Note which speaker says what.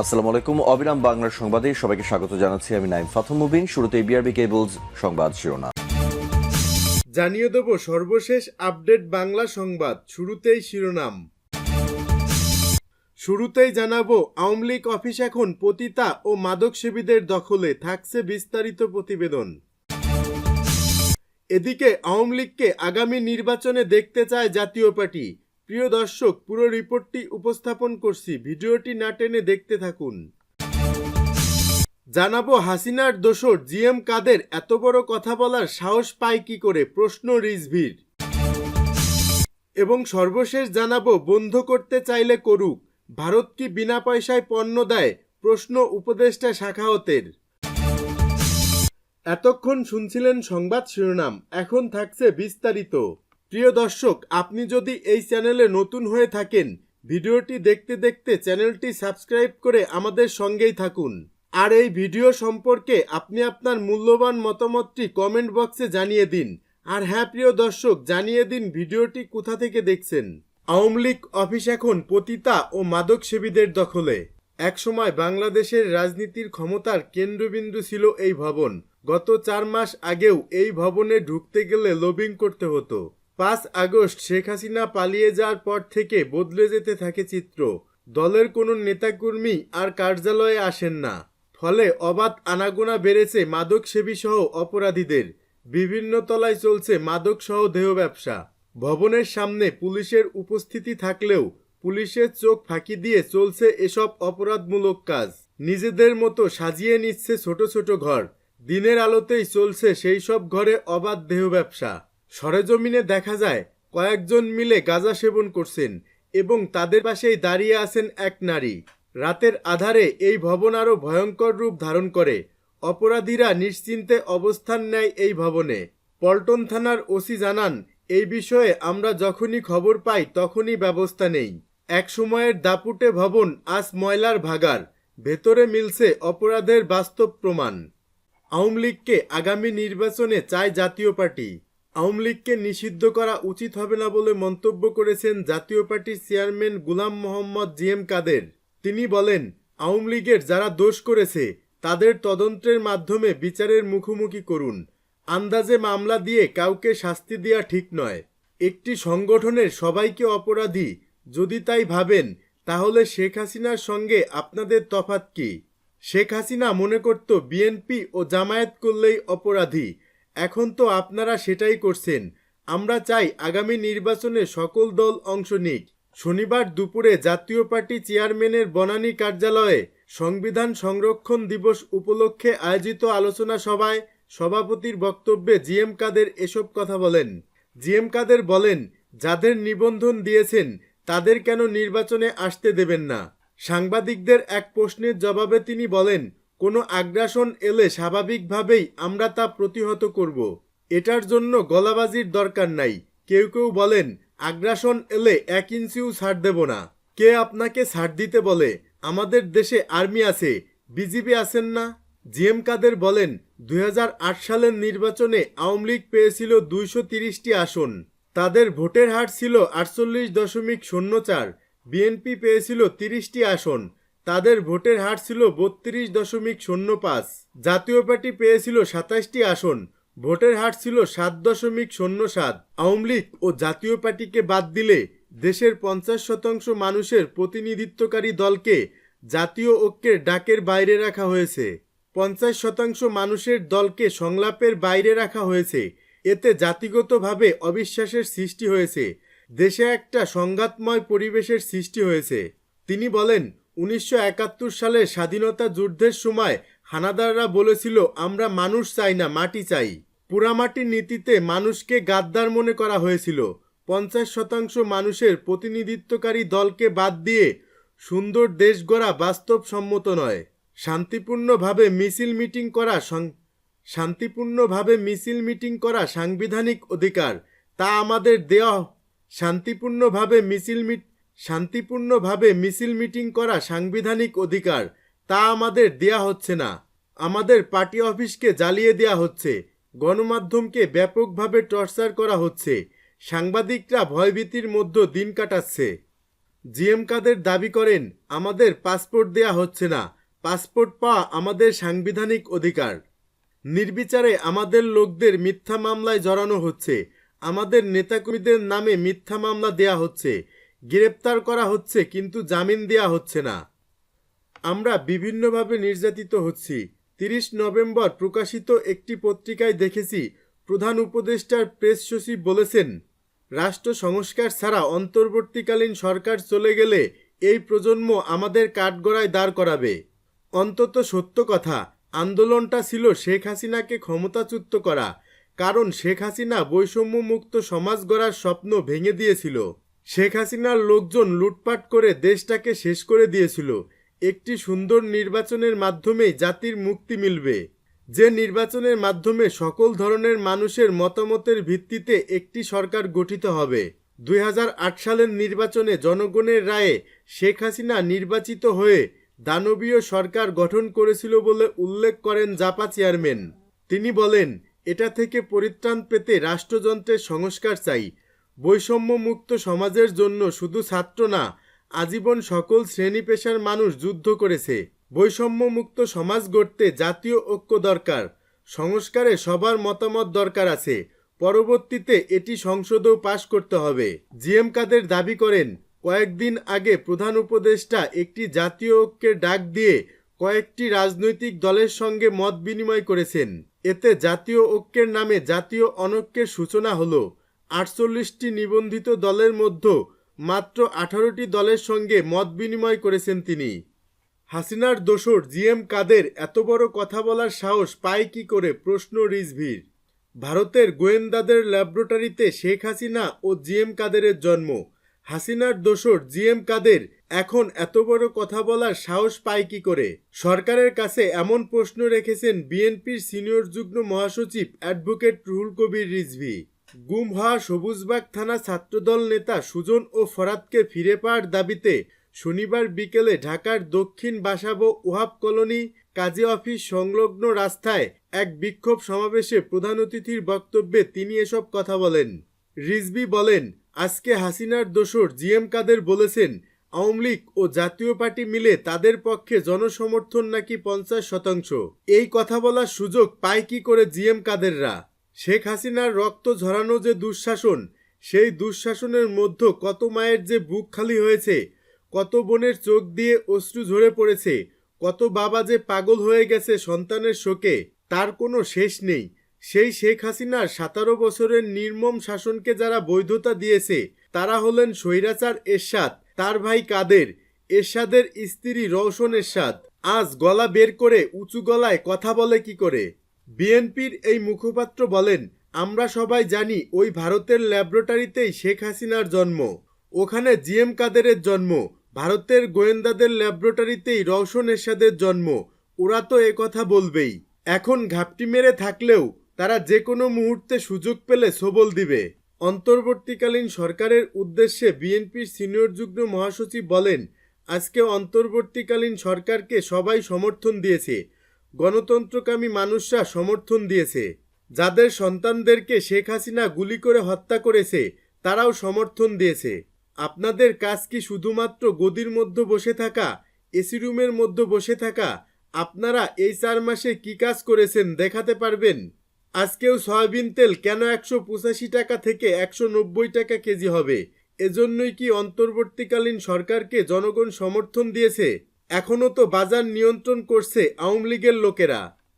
Speaker 1: আসসালামু আলাইকুম। অবিরাম বাংলার সংবাদে সবাইকে স্বাগত জানাচ্ছি। আমি নাইম ফাথম মুবিন। শুরুতে বিআরবি কেবলস সংবাদ শিরোনাম।
Speaker 2: জানিয়ে দেব সর্বশেষ আপডেট বাংলা সংবাদ। শুরুতেই শিরোনাম। শুরুতেই জানাব, আওয়ামী লীগ অফিস এখন পতিতা ও মাদকসেবীদের দখলে, থাকছে বিস্তারিত প্রতিবেদন। এদিকে আওয়ামী লীগকে আগামী নির্বাচনে দেখতে চায় জাতীয় পার্টি। প্রিয় দর্শক, পুরো রিপোর্টটি উপস্থাপন করছি। ভিডিওটি না টেনে দেখতে থাকুন। জানাব, হাসিনার দোসর জিএম কাদের এত বড় কথা বলার সাহস পায় কি করে? প্রশ্ন রিজভির। এবং সর্বশেষ জানাব, বন্ধ করতে চাইলে করুক। ভারত কি বিনা পয়সায় পণ্য দেয়? প্রশ্ন উপদেষ্টা শাখাওতের। এতক্ষণ শুনছিলেন সংবাদ শিরোনাম, এখন থাকছে বিস্তারিত। প্রিয় দর্শক, আপনি যদি এই চ্যানেলে নতুন হয়ে থাকেন, ভিডিওটি দেখতে দেখতে চ্যানেলটি সাবস্ক্রাইব করে আমাদের সঙ্গেই থাকুন। আর এই ভিডিও সম্পর্কে আপনি আপনার মূল্যবান মতামতটি কমেন্ট বক্সে জানিয়ে দিন। আর হ্যাঁ প্রিয় দর্শক, জানিয়ে দিন ভিডিওটি কোথা থেকে দেখছেন। আওয়ামী লীগ অফিস এখন পতিতা ও মাদক সেবীদের দখলে। একসময় বাংলাদেশের রাজনীতির ক্ষমতার কেন্দ্রবিন্দু ছিল এই ভবন। গত চার মাস আগেও এই ভবনে ঢুকতে গেলে লবিং করতে হতো। পাঁচ আগস্ট শেখ হাসিনা পালিয়ে যাওয়ার পর থেকে বদলে যেতে থাকে চিত্র। দলের কোনো নেতাকর্মী আর কার্যালয়ে আসেন না। ফলে অবাধ আনাগোনা বেড়েছে মাদক সেবী সহ অপরাধীদের। বিভিন্ন তলায় চলছে মাদক সহ দেহ ব্যবসা। ভবনের সামনে পুলিশের উপস্থিতি থাকলেও পুলিশের চোখ ফাঁকি দিয়ে চলছে এসব অপরাধমূলক কাজ। নিজেদের মতো সাজিয়ে নিচ্ছে ছোট ছোট ঘর। দিনের আলোতেই চলছে সেই সব ঘরে অবাধ দেহ ব্যবসা। সরেজমিনে দেখা যায়, কয়েকজন মিলে গাঁজা সেবন করছেন এবং তাদের পাশেই দাঁড়িয়ে আছেন এক নারী। রাতের আধারে এই ভবন আরও ভয়ঙ্কর রূপ ধারণ করে। অপরাধীরা নিশ্চিন্তে অবস্থান নেয় এই ভবনে। পল্টন থানার ওসি জানান, এই বিষয়ে আমরা যখনই খবর পাই, তখনই ব্যবস্থা নেই। এক সময়ের দাপুটে ভবন আজ ময়লার ভাগার ভেতরে মিলছে অপরাধের বাস্তব প্রমাণ। আওয়ামী লীগকে আগামী নির্বাচনে চায় জাতীয় পার্টি। আওয়ামী লীগকে নিষিদ্ধ করা উচিত হবে না বলে মন্তব্য করেছেন জাতীয় পার্টির chairman Gulam Mohammad G M Kader. তিনি বলেন, আওয়ামী লীগের যারা দোষ করেছে, তাদের তদন্তের মাধ্যমে বিচারের মুখোমুখি করুন। আন্দাজে মামলা দিয়ে কাউকে শাস্তি দেওয়া ঠিক নয়। একটি সংগঠনের সবাইকে অপরাধী। যদি তাই ভাবেন, তাহলে শেখ হাসিনার সঙ্গে আপনাদের তফাত কি? শেখ হাসিনা মনে করত বিএনপি ও জামায়াত করলেই অপরাধী। এখন তো আপনারা সেটাই করছেন। আমরা চাই আগামী নির্বাচনে সকল দল অংশ নিক। শনিবার দুপুরে জাতীয় পার্টি চেয়ারম্যানের বনানী কার্যালয়ে সংবিধান সংরক্ষণ দিবস উপলক্ষে আয়োজিত আলোচনা সভায় সভাপতির বক্তব্যে জিএম কাদের এসব কথা বলেন। জিএম কাদের বলেন, যাদের নিবন্ধন দিয়েছেন, তাদের কেন নির্বাচনে আসতে দেবেন না? সাংবাদিকদের এক প্রশ্নের জবাবে তিনি বলেন কোনো আগ্রাসন এলে স্বাভাবিকভাবেই আমরা তা প্রতিহত করব। এটার জন্য গলাবাজির দরকার নাই। কেউ কেউ বলেন, আগ্রাসন এলে এক ইঞ্চিও ছাড় দেব না। কে আপনাকে ছাড় দিতে বলে? আমাদের দেশে আর্মি আছে, বিজিবি আছেন না? জিএম কাদের বলেন দু হাজার আট সালের নির্বাচনে আওয়ামী লীগ পেয়েছিল দুইশো তিরিশটি আসন। তাদের ভোটের হার ছিল আটচল্লিশ দশমিক শূন্য চার। বিএনপি পেয়েছিল তিরিশটি আসন। তাদের ভোটের হার ছিল বত্রিশ দশমিক শূন্য পাঁচ। জাতীয় পার্টি পেয়েছিল সাতাশটি আসন। ভোটের হার ছিল সাত দশমিক শূন্য সাত। আওয়ামী লীগ ও জাতীয় পার্টিকে বাদ দিলে দেশের পঞ্চাশ শতাংশ মানুষের প্রতিনিধিত্বকারী দলকে জাতীয় ঐক্যের ডাকের বাইরে রাখা হয়েছে। পঞ্চাশ শতাংশ মানুষের দলকে সংলাপের বাইরে রাখা হয়েছে। এতে জাতিগতভাবে অবিশ্বাসের সৃষ্টি হয়েছে। দেশে একটা সংঘাতময় পরিবেশের সৃষ্টি হয়েছে। তিনি বলেন উনিশশো একাত্তর সালে স্বাধীনতা যুদ্ধের সময় হানাদাররা বলেছিল, আমরা মানুষ চাই না, মাটি চাই। পুরামাটির নীতিতে মানুষকে গাদ্দার মনে করা হয়েছিল। পঞ্চাশ শতাংশ মানুষের প্রতিনিধিত্বকারী দলকে বাদ দিয়ে সুন্দর দেশ গড়া বাস্তবসম্মত নয়। শান্তিপূর্ণভাবে মিছিল মিটিং করা শান্তিপূর্ণভাবে মিছিল মিটিং করা সাংবিধানিক অধিকার। তা আমাদের দেওয়া শান্তিপূর্ণভাবে মিছিল মিট শান্তিপূর্ণভাবে মিছিল মিটিং করা সাংবিধানিক অধিকার, তা আমাদের দেয়া হচ্ছে না। আমাদের পার্টি অফিসকে জ্বালিয়ে দেয়া হচ্ছে। গণমাধ্যমকে ব্যাপকভাবে টর্চার করা হচ্ছে। সাংবাদিকরা ভয়ভীতির মধ্যে দিন কাটাচ্ছে। জিএম কাদের দাবি করেন, আমাদের পাসপোর্ট দেয়া হচ্ছে না। পাসপোর্ট পাওয়া আমাদের সাংবিধানিক অধিকার। নির্বিচারে আমাদের লোকদের মিথ্যা মামলায় জড়ানো হচ্ছে। আমাদের নেতাকর্মীদের নামে মিথ্যা মামলা দেয়া হচ্ছে। গ্রেপ্তার করা হচ্ছে, কিন্তু জামিন দেয়া হচ্ছে না। আমরা বিভিন্নভাবে নির্যাতিত হচ্ছি। তিরিশ নভেম্বর প্রকাশিত একটি পত্রিকায় দেখেছি, প্রধান উপদেষ্টার প্রেস সচিব বলেছেন, রাষ্ট্র সংস্কার ছাড়া অন্তর্বর্তীকালীন সরকার চলে গেলে এই প্রজন্ম আমাদের কাঠগড়ায় দাঁড় করাবে। অন্তত সত্য কথা, আন্দোলনটা ছিল শেখ হাসিনাকে ক্ষমতাচ্যুত করা, কারণ শেখ হাসিনা বৈষম্যমুক্ত সমাজ গড়ার স্বপ্ন ভেঙে দিয়েছিল। শেখ হাসিনার লোকজন লুটপাট করে দেশটাকে শেষ করে দিয়েছিল। একটি সুন্দর নির্বাচনের মাধ্যমেই জাতির মুক্তি মিলবে। যে নির্বাচনের মাধ্যমে সকল ধরনের মানুষের মতামতের ভিত্তিতে একটি সরকার গঠিত হবে। দুই হাজার আট সালের নির্বাচনে জনগণের রায়ে শেখ হাসিনা নির্বাচিত হয়ে দানবীয় সরকার গঠন করেছিল বলে উল্লেখ করেন জাপা চেয়ারম্যান। তিনি বলেন, এটা থেকে পরিত্রাণ পেতে রাষ্ট্রযন্ত্রের সংস্কার চাই। বৈষম্যমুক্ত সমাজের জন্য শুধু ছাত্র না, আজীবন সকল শ্রেণি পেশার মানুষ যুদ্ধ করেছে। বৈষম্যমুক্ত সমাজ গড়তে জাতীয় ঐক্য দরকার, সংস্কারে সবার মতামত দরকার আছে। পরবর্তীতে এটি সংসদেও পাশ করতে হবে। জিএম কাদের দাবি করেন, কয়েকদিন আগে প্রধান উপদেষ্টা একটি জাতীয় ঐক্যের ডাক দিয়ে কয়েকটি রাজনৈতিক দলের সঙ্গে মত বিনিময় করেছেন। এতে জাতীয় ঐক্যের নামে জাতীয় অনৈক্যের সূচনা হলো। আটচল্লিশটি নিবন্ধিত দলের মধ্যে মাত্র আঠারোটি দলের সঙ্গে মত বিনিময় করেছেন তিনি। হাসিনার দোসর জিএম কাদের এত বড় কথা বলার সাহস পায় কি করে প্রশ্ন রিজভির। ভারতের গোয়েন্দাদের ল্যাবরেটরিতে শেখ হাসিনা ও জিএম কাদেরের জন্ম। হাসিনার দোসর জিএম কাদের এখন এত বড় কথা বলার সাহস পায় কি করে? সরকারের কাছে এমন প্রশ্ন রেখেছেন বিএনপির সিনিয়র যুগ্ম মহাসচিব অ্যাডভোকেট রুহুল কবির রিজভি। গুম হওয়া সবুজবাগ থানা ছাত্রদল নেতা সুজন ও ফরাদকে ফিরে পাওয়ার দাবিতে শনিবার বিকেলে ঢাকার দক্ষিণ বাসাবো ওহাব কলোনি কাজী অফিস সংলগ্ন রাস্তায় এক বিক্ষোভ সমাবেশে প্রধান অতিথির বক্তব্যে তিনি এসব কথা বলেন। রিজবি বলেন, আজকে হাসিনার দোসর জিএম কাদের বলেছেন, আওয়ামী লীগ ও জাতীয় পার্টি মিলে তাদের পক্ষে জনসমর্থন নাকি পঞ্চাশ শতাংশ। এই কথা বলার সুযোগ পায় কি করে জিএম কাদেররা? শেখ হাসিনার রক্ত ঝরানো যে দুঃশাসন, সেই দুঃশাসনের মধ্যে কত মায়ের যে বুক খালি হয়েছে, কত বোনের চোখ দিয়ে অশ্রু ঝরে পড়েছে, কত বাবা যে পাগল হয়ে গেছে সন্তানের শোকে, তার কোনো শেষ নেই। সেই শেখ হাসিনার সতেরো বছরের নির্মম শাসনকে যারা বৈধতা দিয়েছে, তারা হলেন স্বৈরাচার এরশাদ, তার ভাই কাদের, এরশাদের স্ত্রী রওশন এরশাদ। আজ গলা বের করে উঁচু গলায় কথা বলে কি করে? বিএনপির এই মুখপাত্র বলেন, আমরা সবাই জানি ওই ভারতের ল্যাবরেটরিতেই শেখ হাসিনার জন্ম। ওখানে জিএম কাদেরের জন্ম। ভারতের গোয়েন্দাদের ল্যাবরেটরিতেই রওশন এরশাদের জন্ম। ওরা তো কথা বলবেই। এখন ঘাপটি মেরে থাকলেও তারা যে কোনো মুহূর্তে সুযোগ পেলে সবল দিবে। অন্তর্বর্তীকালীন সরকারের উদ্দেশ্যে বিএনপির সিনিয়র যুগ্ম মহাসচিব বলেন, আজকে অন্তর্বর্তীকালীন সরকারকে সবাই সমর্থন দিয়েছে। গণতন্ত্রকামী মানুষরা সমর্থন দিয়েছে। যাদের সন্তানদেরকে শেখ হাসিনা গুলি করে হত্যা করেছে, তারাও সমর্থন দিয়েছে। আপনাদের কাজ কি শুধুমাত্র গদির মধ্যে বসে থাকা, এসি রুমের মধ্যে বসে থাকা? আপনারা এই চার মাসে কি কাজ করেছেন দেখাতে পারবেন? আজকেও সয়াবিন তেল কেন একশো পঁচাশি টাকা থেকে একশো নব্বই টাকা কেজি হবে? এজন্যই কি অন্তর্বর্তীকালীন সরকারকে জনগণ সমর্থন দিয়েছে? এখনও তো বাজার নিয়ন্ত্রণ করছে আওয়ামী লীগের লোকেরা।